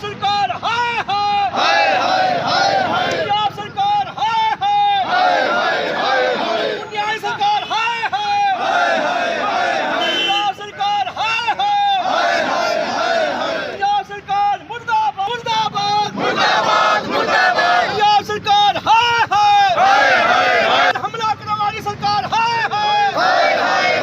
ਸਰਕਾਰ ਹਾਏ ਹਾਏ ਹਾਏ ਹਾਏ ਹਾਏ ਪੰਜਾਬ ਸਰਕਾਰ ਹਾਏ ਹਾਏ ਹਾਏ ਹਾਏ ਹਾਏ ਨਿਆਏ ਸਰਕਾਰ ਹਾਏ ਹਾਏ ਹਾਏ ਹਾਏ ਪੰਜਾਬ ਸਰਕਾਰ ਹਾਏ ਹਾਏ ਹਾਏ ਹਾਏ ਪੰਜਾਬ ਸਰਕਾਰ ਮੁਰਦਾਬਾਦ ਮੁਰਦਾਬਾਦ ਮੁਰਦਾਬਾਦ ਮੁਰਦਾਬਾਦ ਪੰਜਾਬ ਸਰਕਾਰ ਹਾਏ ਹਾਏ ਹਾਏ ਹਾਏ ਹਮਲਾ ਕਰਨ ਵਾਲੀ ਸਰਕਾਰ ਹਾਏ ਹਾਏ ਹਾਏ ਹਾਏ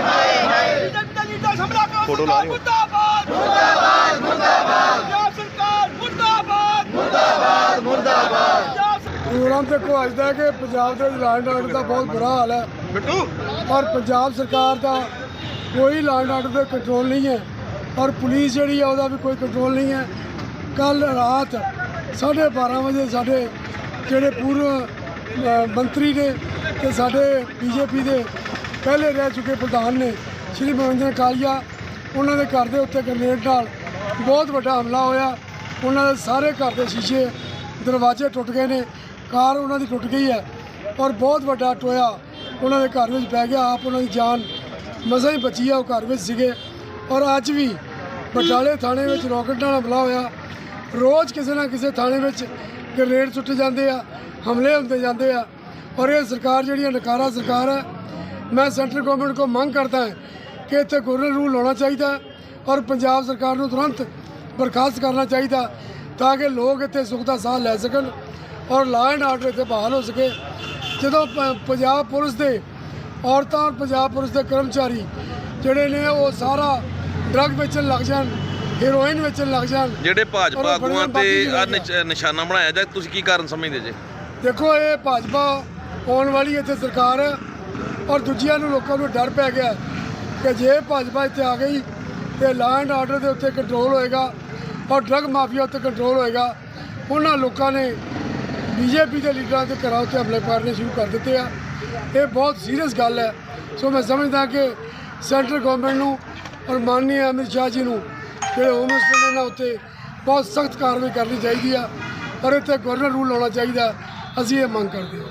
ਹਾਏ ਬੀਜੇਪੀ ਦਾ ਲੀਡਰ ਹਮਲਾ ਕਰਨ ਫੋਟੋ ਲਾ ਮੁਰਦਾਬਾਦ ਮੁਰਦਾਬਾਦ ਮੁਰਦਾਬਾਦ ਪੰਜਾਬ ਸਰਕਾਰ ਮੁਰਦਾਬਾਦ ਮੁਰਦਾਬਾਦ ਪ੍ਰੋਗਰਾਮ ਤੇ ਕੋ ਅੱਜ ਦਾ ਕਿ ਪੰਜਾਬ ਦੇ ਲਾਂਡ ਆਰਡਰ ਦਾ ਬਹੁਤ ਬੁਰਾ ਹਾਲ ਹੈ। ਔਰ ਪੰਜਾਬ ਸਰਕਾਰ ਦਾ ਕੋਈ ਲਾਂਡ ਆਰਡਰ ਤੇ ਕੰਟਰੋਲ ਨਹੀਂ ਹੈ। ਔਰ ਪੁਲਿਸ ਜਿਹੜੀ ਹੈ ਉਹਦਾ ਵੀ ਕੋਈ ਕੰਟਰੋਲ ਨਹੀਂ ਹੈ। ਕੱਲ ਰਾਤ 12:30 ਵਜੇ ਸਾਡੇ ਜਿਹੜੇ ਪੂਰਵ ਮੰਤਰੀ ਨੇ ਤੇ ਸਾਡੇ ਬੀਜੇਪੀ ਦੇ ਪਹਿਲੇ ਰਹਿ ਚੁੱਕੇ ਪ੍ਰਧਾਨ ਨੇ ਸ਼੍ਰੀ ਮਨੋਰੰਜਨ ਕਾਲੀਆ ਉਹਨਾਂ ਦੇ ਘਰ ਦੇ ਉੱਤੇ ਗ੍ਰਨੇਡ ਨਾਲ ਬਹੁਤ ਵੱਡਾ ਹਮਲਾ ਹੋਇਆ। ਉਹਨਾਂ ਦੇ ਸਾਰੇ ਘਰ ਦੇ ਸ਼ੀਸ਼ੇ ਦਰਵਾਜ਼ੇ ਟੁੱਟ ਗਏ ਨੇ। ਕਾਰ ਉਹਨਾਂ ਦੀ ਟੁੱਟ ਗਈ ਹੈ ਔਰ ਬਹੁਤ ਵੱਡਾ ਟੋਇਆ ਉਹਨਾਂ ਦੇ ਘਰ ਵਿੱਚ ਪੈ ਗਿਆ, ਆਪ ਉਹਨਾਂ ਦੀ ਜਾਨ ਮਸਾਂ ਹੀ ਬਚੀ ਆ, ਉਹ ਘਰ ਵਿੱਚ ਸੀਗੇ। ਔਰ ਅੱਜ ਵੀ ਬਟਾਲੇ ਥਾਣੇ ਵਿੱਚ ਰੋਕਟ ਨਾਲ ਹਮਲਾ ਹੋਇਆ। ਰੋਜ਼ ਕਿਸੇ ਨਾ ਕਿਸੇ ਥਾਣੇ ਵਿੱਚ ਗ੍ਰੇਨੇਡ ਸੁੱਟੇ ਜਾਂਦੇ ਆ, ਹਮਲੇ ਹੁੰਦੇ ਜਾਂਦੇ ਆ। ਔਰ ਇਹ ਸਰਕਾਰ ਜਿਹੜੀ ਹੈ ਨਕਾਰਾ ਸਰਕਾਰ ਹੈ। ਮੈਂ ਸੈਂਟਰ ਗਵਰਨਮੈਂਟ ਕੋ ਮੰਗ ਕਰਦਾ ਹਾਂ ਕਿ ਇੱਥੇ ਗਵਰਨਰ ਰੂਲ ਹੋਣਾ ਚਾਹੀਦਾ ਔਰ ਪੰਜਾਬ ਸਰਕਾਰ ਨੂੰ ਤੁਰੰਤ ਬਰਖਾਸਤ ਕਰਨਾ ਚਾਹੀਦਾ ਤਾਂ ਕਿ ਲੋਕ ਇੱਥੇ ਸੁੱਖ ਦਾ ਸਾਹ ਲੈ ਸਕਣ ਔਰ ਲਾਅ ਐਂਡ ਆਰਡਰ ਇੱਥੇ ਬਹਾਲ ਹੋ ਸਕੇ। ਜਦੋਂ ਪੰਜਾਬ ਪੁਲਿਸ ਦੇ ਔਰਤਾਂ ਔਰ ਪੰਜਾਬ ਪੁਲਿਸ ਦੇ ਕਰਮਚਾਰੀ ਜਿਹੜੇ ਨੇ ਉਹ ਸਾਰਾ ਡਰੱਗ ਵੇਚਣ ਲੱਗ ਜਾਣ ਹੈਰੋਇਨ ਵੇਚਣ ਲੱਗ ਜਾਣ ਜਿਹੜੇ ਭਾਜਪਾ ਆਗੂਆਂ ਤੇ ਨਿਸ਼ਾਨਾ ਬਣਾਇਆ ਜਾਂ ਤੁਸੀਂ ਕੀ ਕਾਰਨ ਸਮਝਦੇ ਜੇ? ਦੇਖੋ ਇਹ ਭਾਜਪਾ ਆਉਣ ਵਾਲੀ ਇੱਥੇ ਸਰਕਾਰ ਹੈ ਔਰ ਦੂਜਿਆਂ ਨੂੰ ਲੋਕਾਂ ਨੂੰ ਡਰ ਪੈ ਗਿਆ ਕਿ ਜੇ ਭਾਜਪਾ ਇੱਥੇ ਆ ਗਈ ਤੇ ਲਾਅ ਐਂਡ ਆਰਡਰ ਦੇ ਉੱਤੇ ਕੰਟਰੋਲ ਹੋਏਗਾ ਔਰ ਡਰੱਗ ਮਾਫੀਆ ਉੱਤੇ ਕੰਟਰੋਲ ਹੋਏਗਾ, ਉਹਨਾਂ ਲੋਕਾਂ ਨੇ ਬੀਜੇਪੀ ਦੇ ਲੀਡਰਾਂ ਦੇ ਘਰਾਂ ਉੱਤੇ ਹਮਲੇ ਕਰਨੇ ਸ਼ੁਰੂ ਕਰ ਦਿੱਤੇ ਆ। ਇਹ ਬਹੁਤ ਸੀਰੀਅਸ ਗੱਲ ਹੈ। ਸੋ ਮੈਂ ਸਮਝਦਾ ਕਿ ਸੈਂਟਰ ਗਵਰਨਮੈਂਟ ਨੂੰ ਔਰ ਮਾਨਨੀ ਅਮਿਤ ਸ਼ਾਹ ਜੀ ਨੂੰ ਜਿਹੜੇ ਹੋਮ ਮਿਨਿਸਟਰ ਨੇ ਉੱਤੇ ਬਹੁਤ ਸਖਤ ਕਾਰਵਾਈ ਕਰਨੀ ਚਾਹੀਦੀ ਆ। ਔਰ ਇੱਥੇ ਗਵਰਨਰ ਰੂਲ ਹੋਣਾ ਚਾਹੀਦਾ। ਅਸੀਂ ਇਹ ਮੰਗ ਕਰਦੇ ਹਾਂ।